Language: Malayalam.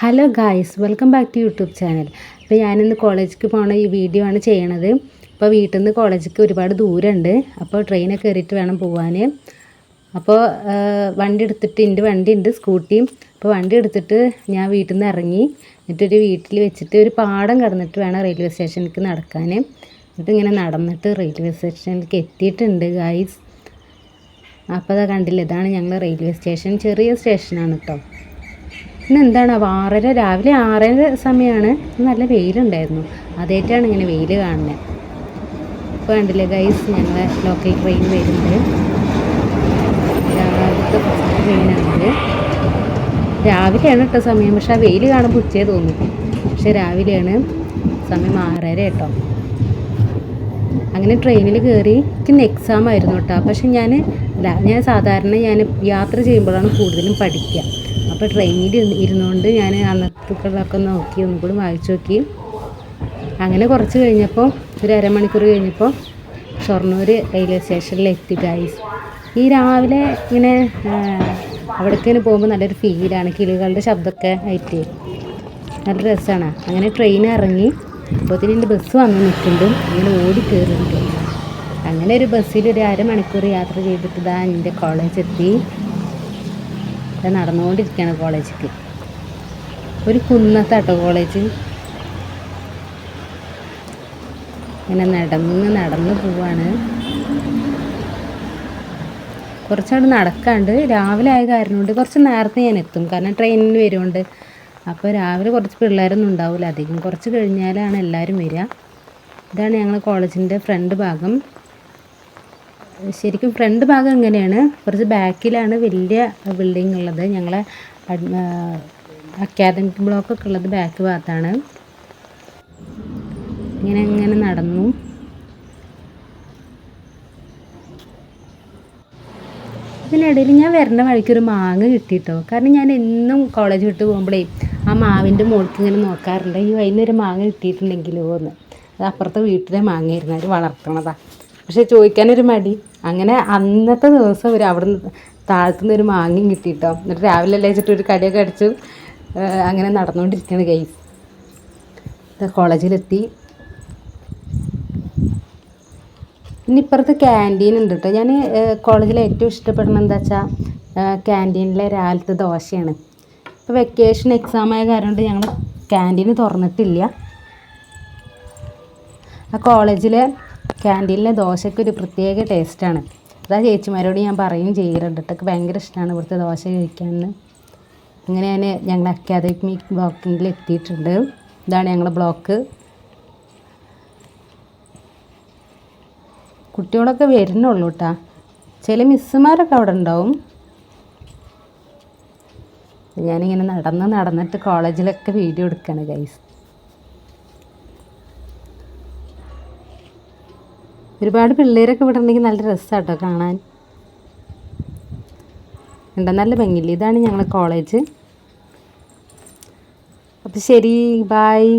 Hello guys welcome back to YouTube channel അപ്പോൾ ഞാനിന്ന് കോളേജിലേക്ക് പോകണ ഈ വീഡിയോ ആണ് ചെയ്യണത്. അപ്പോൾ വീട്ടിൽ നിന്ന് കോളേജിലേക്ക് ഒരുപാട് ദൂരമുണ്ട് അപ്പോൾ ട്രെയിനൊക്കെ കയറിയിട്ട് വേണം പോകാൻ അപ്പോൾ വണ്ടി എടുത്തിട്ട് എന്റെ വണ്ടി ഉണ്ട് സ്കൂട്ടിയും അപ്പോൾ വണ്ടി എടുത്തിട്ട് ഞാൻ വീട്ടിൽ നിന്ന് ഇറങ്ങി. എന്നിട്ടൊരു വീട്ടിൽ വെച്ചിട്ട് ഒരു പാടം കടന്നിട്ട് വേണം റെയിൽവേ സ്റ്റേഷനിലേക്ക് നടക്കാൻ എന്നിട്ട് ഇങ്ങനെ നടന്നിട്ട് റെയിൽവേ സ്റ്റേഷനിലേക്ക് എത്തിയിട്ടുണ്ട് ഗായ്സ് അപ്പോൾ അതാ കണ്ടില്ല ഇതാണ് ഞങ്ങൾ റെയിൽവേ സ്റ്റേഷൻ ചെറിയ സ്റ്റേഷനാണ് കേട്ടോ ഇന്ന് എന്താണ്? ആറര രാവിലെ ആറര സമയമാണ് നല്ല വെയിലുണ്ടായിരുന്നു. അതേറ്റാണ് ഇങ്ങനെ വെയിൽ കാണുന്നത് ഇപ്പോൾ കണ്ടില്ലേ ഗൈസ് ഞങ്ങളെ ലോക്കൽ ട്രെയിൻ വരുന്നത്. രാവിലത്തെ ഫസ്റ്റ് ട്രെയിനാണിത് രാവിലെയാണ് കേട്ടോ സമയം. പക്ഷെ ആ വെയിൽ കാണുമ്പോൾ ഉച്ചയെ തോന്നി. പക്ഷെ രാവിലെയാണ് സമയം ആറര കേട്ടോ അങ്ങനെ ട്രെയിനിൽ കയറി എനിക്ക് ഇന്ന് എക്സാം ആയിരുന്നു കേട്ടോ പക്ഷെ ഞാൻ ഞാൻ സാധാരണ ഞാൻ യാത്ര ചെയ്യുമ്പോഴാണ് കൂടുതലും പഠിക്കുക അപ്പോൾ ട്രെയിനിൽ ഇരുന്നുകൊണ്ട് ഞാൻ അന്നത്തുക്കളൊക്കെ നോക്കി ഒന്നും കൂടി വായിച്ചു നോക്കി. അങ്ങനെ കുറച്ച് കഴിഞ്ഞപ്പോൾ ഒരു അരമണിക്കൂർ കഴിഞ്ഞപ്പോൾ ഷൊർണൂർ റെയിൽവേ സ്റ്റേഷനിൽ എത്തി ഗൈസ് ഈ രാവിലെ ഇങ്ങനെ അവിടേക്ക് തന്നെ പോകുമ്പോൾ നല്ലൊരു ഫീലാണ് കിളികളുടെ ശബ്ദമൊക്കെ ആയിട്ട്. നല്ല രസമാണ് അങ്ങനെ ട്രെയിൻ ഇറങ്ങി അപ്പോഴത്തേന് എന്റെ ബസ് വന്ന് നിൽക്കുന്നുണ്ട്. അങ്ങനെ ഓടി കയറുന്നുണ്ട് അങ്ങനെ ഒരു ബസ്സിൽ ഒരു അരമണിക്കൂർ യാത്ര ചെയ്തിട്ട് ഇതാ എന്റെ കോളേജ് എത്തി. ഇതാ നടന്നുകൊണ്ടിരിക്കുകയാണ് കോളേജിക്ക് ഒരു കുന്നത്താട്ടോ കോളേജ്. ഇങ്ങനെ നടന്ന് നടന്ന് പോവാണ്. കുറച്ചവിടെ നടക്കാണ്ട് രാവിലെ ആയ കാരണം കൊണ്ട് കുറച്ച് നേരത്തെ ഞാൻ എത്തും. കാരണം ട്രെയിനിന് വരുമുണ്ട് അപ്പോൾ രാവിലെ കുറച്ച് പിള്ളേരൊന്നും ഉണ്ടാവില്ല. അധികം കുറച്ച് കഴിഞ്ഞാലാണ് എല്ലാവരും വരിക. ഇതാണ് ഞങ്ങൾ കോളേജിന്റെ ഫ്രണ്ട് ഭാഗം. ശരിക്കും ഫ്രണ്ട് ഭാഗം എങ്ങനെയാണ്? കുറച്ച് ബാക്കിലാണ് വലിയ ബിൽഡിംഗ് ഉള്ളത്. ഞങ്ങളെ അക്കാദമിക് ബ്ലോക്കൊക്കെ ഉള്ളത് ബാക്ക് ഭാഗത്താണ്. ഇങ്ങനെ ഇങ്ങനെ നടന്നു. ഇതിനിടയിൽ ഞാൻ വരുന്ന വഴിക്ക് ഒരു മാങ്ങ കിട്ടിയിട്ടോ കാരണം ഞാൻ എന്നും കോളേജ് വിട്ട് പോകുമ്പോഴേ ആ മാവിന്റെ മുകൾക്ക് ഇങ്ങനെ നോക്കാറുണ്ട്. ഈ ഒരു മാങ്ങ കിട്ടിയിട്ടുണ്ടെങ്കിലോ എന്ന്. അത് അപ്പുറത്തെ വീട്ടിലെ മാങ്ങയായിരുന്നു. അവർ വളർത്തണതാ. പക്ഷെ ചോദിക്കാനൊരു മടി. അങ്ങനെ അന്നത്തെ ദിവസം ഒരു അവിടെ നിന്ന് താഴത്തുനിന്ന് ഒരു മാങ്ങയും കിട്ടിയിട്ടോ എന്നിട്ട് രാവിലെ അല്ലേ വെച്ചിട്ട് ഒരു കടിയൊക്കെ അടിച്ച് അങ്ങനെ നടന്നുകൊണ്ടിരിക്കുകയാണ് ഗൈസ് കോളേജിലെത്തി. പിന്നെ ഇപ്പുറത്ത് ക്യാന്റീൻ ഉണ്ട് കേട്ടോ ഞാൻ കോളേജിൽ ഏറ്റവും ഇഷ്ടപ്പെടുന്നത് എന്താ വെച്ചാൽ ക്യാന്റീനിലെ രാവിലത്തെ ദോശയാണ്. ഇപ്പോൾ വെക്കേഷൻ എക്സാം ആയ കാരണം കൊണ്ട് ഞങ്ങൾ ക്യാന്റീൻ തുറന്നിട്ടില്ല. ആ കോളേജിലെ ക്യാന്റീനിലെ ദോശയ്ക്ക് ഒരു പ്രത്യേക ടേസ്റ്റാണ്. അതാ ചേച്ചിമാരോട് ഞാൻ പറയും ചെയ്യാറുണ്ട് കേട്ടോ ഭയങ്കര ഇഷ്ടമാണ് ഇവിടുത്തെ ദോശ കഴിക്കാമെന്ന് അങ്ങനെ ഞാൻ ഞങ്ങൾ അക്കാദമിക് ബ്ലോക്കിൽ എത്തിയിട്ടുണ്ട്. ഇതാണ് ഞങ്ങളുടെ ബ്ലോക്ക് കുട്ടികളൊക്കെ വരുന്നുള്ളൂ കേട്ടാ ചില മിസ്സുമാരൊക്കെ അവിടെ ഉണ്ടാവും. ഞാനിങ്ങനെ നടന്ന് നടന്നിട്ട് കോളേജിലൊക്കെ വീഡിയോ എടുക്കുകയാണ് ഗൈസ് ഒരുപാട് പിള്ളേരൊക്കെ ഇവിടെ ഉണ്ടെങ്കിൽ നല്ല രസമാണ് കേട്ടോ കാണാൻ. ഉണ്ട് നല്ല ഭംഗിയില്ല? ഇതാണ് ഞങ്ങളുടെ കോളേജ് അപ്പോൾ ശരി ബായ്